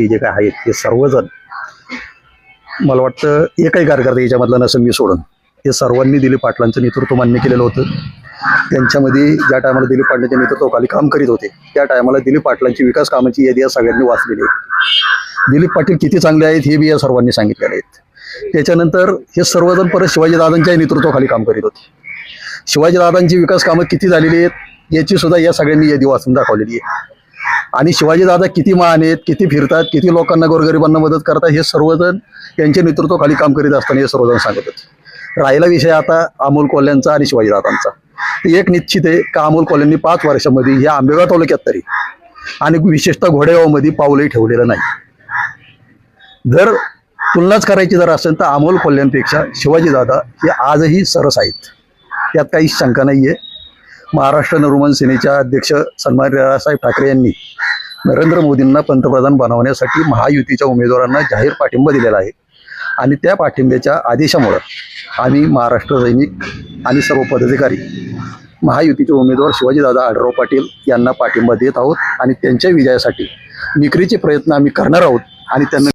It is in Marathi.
पार्टी जे काय आहेत हे सर्वजण मला वाटतं एकही कार्यकर्ता याच्यामधला नसेल मी सोडून. हे सर्वांनी दिलीप पाटलांचं नेतृत्व मान्य केलेलं होतं. त्यांच्यामध्ये ज्या टायमाला दिलीप पाटलांच्या नेतृत्वाखाली काम करीत होते त्या टायमाला दिलीप पाटलांची विकास कामाची यादी या सगळ्यांनी वाचलेली आहे. दिलीप पाटील किती चांगले आहेत हे बी या सर्वांनी सांगितलेले आहेत त्याच्यानंतर हे सर्वजण परत शिवाजीदादांच्या नेतृत्वाखाली काम करीत होते. शिवाजीदादांची विकास कामं किती झालेली आहेत याची सुद्धा या सगळ्यांनी यादी वाचून दाखवलेली आहे. आणि शिवाजीदादा किती महान आहेत किती फिरतात किती लोकांना गोरगरिबांना मदत करतात हे सर्वजण यांच्या नेतृत्वाखाली काम करीत असताना हे सर्वजण सांगत होते राहिला विषय आता अमोल कोल्ह्यांचा आणि शिवाजीदादांचा एक निश्चित आहे का अमोल कोल्ह्यांनी पाच वर्षामध्ये या आंबेगाव तालुक्यात तरी आणि विशेषतः घोडेगावमध्ये पाऊलही ठेवलेलं नाही. जर तुलनाच करायची जर असेल तर अमोल कोल्ह्यांपेक्षा शिवाजीदादा हे आजही सरस आहेत. यात काही शंका नाही आहे महाराष्ट्र नवनिर्माण सेनेच्या अध्यक्ष सन्मान राळासाहेब ठाकरे यांनी नरेंद्र मोदींना पंतप्रधान बनवण्यासाठी महायुतीच्या उमेदवारांना जाहीर पाठिंबा दिलेला आहे. आणि त्या पाठिंब्याच्या आदेशामुळं आम्ही महाराष्ट्र सैनिक आणि सर्व पदाधिकारी महायुतीचे उमेदवार शिवाजीदादा आढराव पाटील यांना पाठिंबा देत आहोत आणि त्यांच्या विजयासाठी निकरीचे प्रयत्न आम्ही करणार आहोत आणि त्यांना